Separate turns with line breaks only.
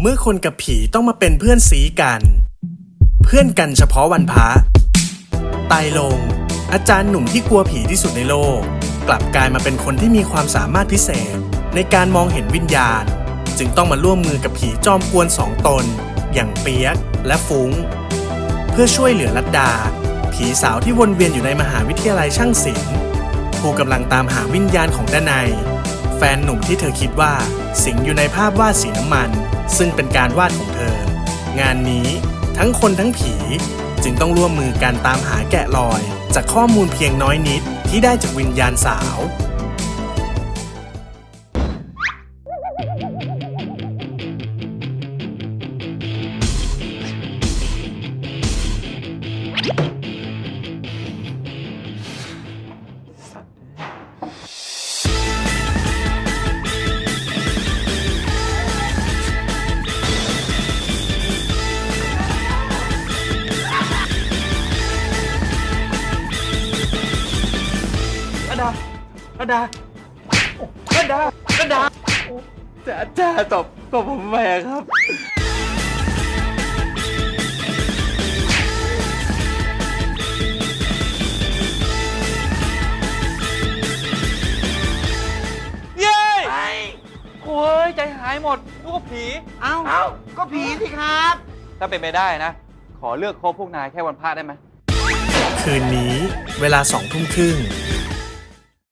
เมื่อคนกับผีต้องมาเป็นเพื่อนสีกัน เพื่อนกันเฉพาะวันพระตายลง อาจารย์หนุ่มที่กลัวผีที่สุดในโลก กลับกลายมาเป็นคนที่มีความสามารถพิเศษ ในการมองเห็นวิญญาณ จึงต้องมาร่วมมือกับผีจอมกวนสองตน อย่างเปียกและฟุ้ง เพื่อช่วยเหลือลัดดา ผีสาวที่วนเวียนอยู่ในมหาวิทยาลัยช่างศิลป์ผู้กำลังตามหาวิญญาณของด้านใน แฟนหนุ่มที่เธอคิดว่า สิงอยู่ในภาพวาดสีน้ำมัน ซึ่งเป็นการวาดของเธอ งานนี้ทั้งคนทั้งผี จึงต้องร่วมมือการตามหาแกะรอย จากข้อมูลเพียงน้อยนิดที่ได้จากวิญญาณสาว
ระดาระดาระดาระดาจ้าจ้าตบตบผมแม่ครับ เย้โอ้ยใจหายหมดนึกว่าผี
เอ้า ก็ผีสิครับ
ถ้าเป็นไปได้นะ ขอเลือกคบพวกนายแค่วันพระได้ไหม
คืนนี้เวลาสองทุ่มครึ่ง